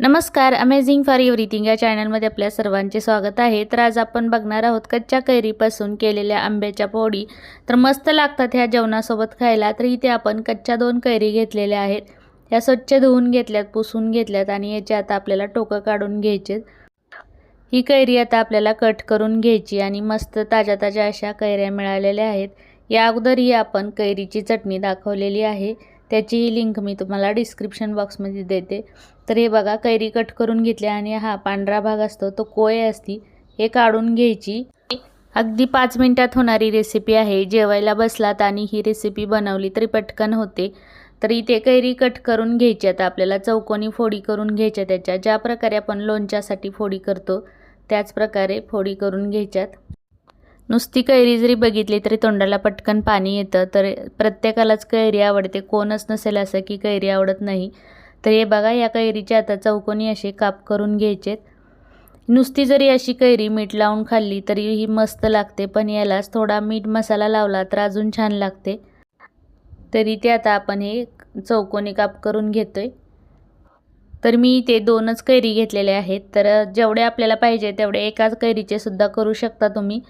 नमस्कार amazing for everything या चॅनलमध्ये आपल्या सर्वांचे स्वागत आहे. तर आज आपण बघणार आहोत कच्च्या कैरीपासून केलेल्या आंब्याच्या पोळी. तर मस्त लागतात ह्या जेवणासोबत खायला. तर इथे आपण कच्च्या दोन कैरी घेतलेल्या आहेत. ह्या स्वच्छ धुवून घेतल्यात पुसून घेतल्यात आणि याचे आता आपल्याला टोकं काढून घ्यायचे ही कैरी आता आपल्याला कट करून घ्यायची आणि मस्त ताज्या ताज्या अशा कैऱ्या मिळालेल्या आहेत. या अगोदरही आपण कैरीची चटणी दाखवलेली आहे. त्याचीही लिंक मी तुम्हाला डिस्क्रिप्शन बॉक्समध्ये देते. तर हे बघा कैरी कट करून घेतली आणि हा पांढरा भाग असतो तो कोय असती हे काढून घ्यायची. अगदी पाच मिनटात होणारी रेसिपी आहे. जेवायला बसलात आणि ही रेसिपी बनवली तरी पटकन होते. तर इथे कैरी कट करून घ्यायच्यात आपल्याला चौकोनी फोडी करून घ्यायच्या त्याच्या. ज्या प्रकारे आपण लोणच्यासाठी फोडी करतो त्याच प्रकारे फोडी करून घ्यायच्यात. नुसती कैरी जरी बघितली तरी तोंडाला पटकन पाणी येतं. तर प्रत्येकालाच कैरी आवडते. कोणच नसेल असं की कैरी आवडत नाही. तर हे बघा या कैरीचे आता चौकोनी असे काप करून घ्यायचेत. नुसती जरी अशी कैरी मीठ लावून खाल्ली तरी ही मस्त लागते पण यालाच थोडा मीठ मसाला लावला तर अजून छान लागते. तरी ते आता आपण हे चौकोनी काप करून घेतोय. तर मी इथे दोनच कैरी घेतलेले आहेत. तर जेवढे आपल्याला पाहिजे तेवढे एकाच कैरीचे सुद्धा करू शकता तुम्ही.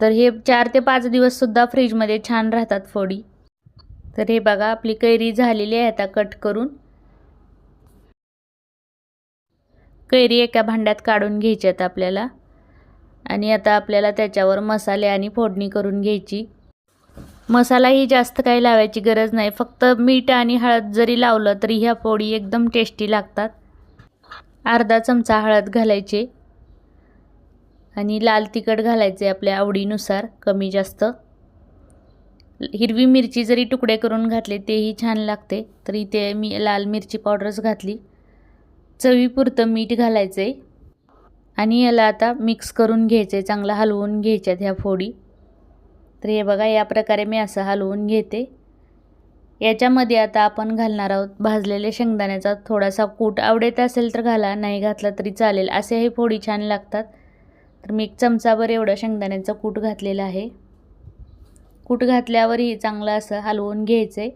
तर हे चार ते पाच दिवससुद्धा फ्रीजमध्ये छान राहतात फोडी. तर हे बघा आपली कैरी झालेली आहे आता कट करून. कैरी एका भांड्यात काढून घ्यायच्यात आपल्याला. आणि आता आपल्याला त्याच्यावर मसाले आणि फोडणी करून घ्यायची. मसालाही जास्त काही लावायची गरज नाही फक्त मीठ आणि हळद जरी लावलं तरी ह्या पोळी एकदम टेस्टी लागतात. अर्धा चमचा हळद घालायचे. आणि लाल तिखट घालायचे आपल्या आवडीनुसार कमी जास्त. हिरवी मिरची जरी तुकडे करून घातले तेही छान लागते. तर इथे मी लाल मिरची पावडरच घातली. चवीपुरतं मीठ घालायचं आहे आणि याला आता मिक्स करून घ्यायचं आहे चांगलं हलवून घ्यायच्यात ह्या फोडी. तर हे बघा या प्रकारे मी असं हलवून घेते. याच्यामध्ये आता आपण घालणार आहोत भाजलेले शेंगदाण्याचा थोडासा कूट. आवडत असेल तर घाला नाही घातला तरी चालेल. असे हे फोडी छान लागतात. तर मी एक चमचाभर एवढं शेंगदाण्याचं कूट घातलेलं आहे. कूट घातल्यावरही चांगलं असं हलवून घ्यायचं आहे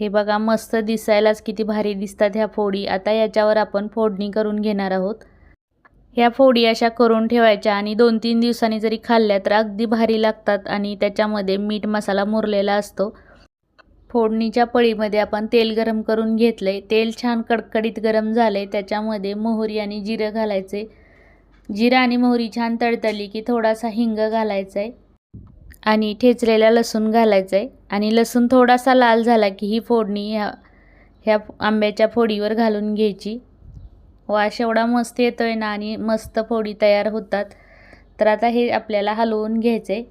हे बघा मस्त दिसायलाच किती भारी दिसतात ह्या फोडी. आता याच्यावर आपण फोडणी करून घेणार आहोत. ह्या फोडी अशा करून ठेवायच्या आणि दोन तीन दिवसांनी जरी खाल्ल्या तर अगदी भारी लागतात आणि त्याच्यामध्ये मीठ मसाला मुरलेला असतो. फोडणीच्या पळीमध्ये आपण तेल गरम करून घेतलं आहे तेल छान कडकडीत गरम झालं आहे त्याच्यामध्ये मोहरी आणि जिरं घालायचे. जिरं आणि मोहरी छान तडतडली की थोडासा हिंग घालायचा आहे आणि ठेचलेला लसूण घालायचं आहे आणि लसूण थोडासा लाल झाला की ही फोडणी ह्या ह्या आंब्याच्या फोडीवर घालून घ्यायची. वास एवढा मस्त येतो आहे ना आणि मस्त फोडी तयार होतात. तर आता हे आपल्याला हलवून घ्यायचं आहे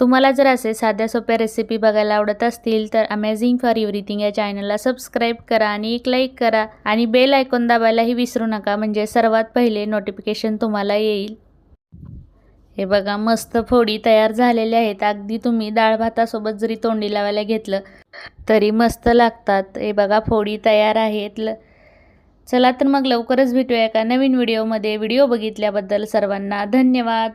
तुम्हाला जर असे साध्या सोप्या रेसिपी बघायला आवडत असतील तर अमेझिंग फॉर एव्हरीथिंग या चॅनलला सबस्क्राईब करा आणि एक लाईक करा. आणि बेल आयकॉन दाबायलाही विसरू नका म्हणजे सर्वात पहिले नोटिफिकेशन तुम्हाला येईल. हे बघा मस्त फोडी तयार झालेल्या आहेत. अगदी तुम्ही डाळ भातासोबत जरी तोंडी लावायला घेतलं तरी मस्त लागतात. हे बघा फोडी तयार आहेत. ल चला तर मग लवकरच भेटूया एका नवीन व्हिडिओमध्ये व्हिडिओ बघितल्याबद्दल सर्वांना धन्यवाद.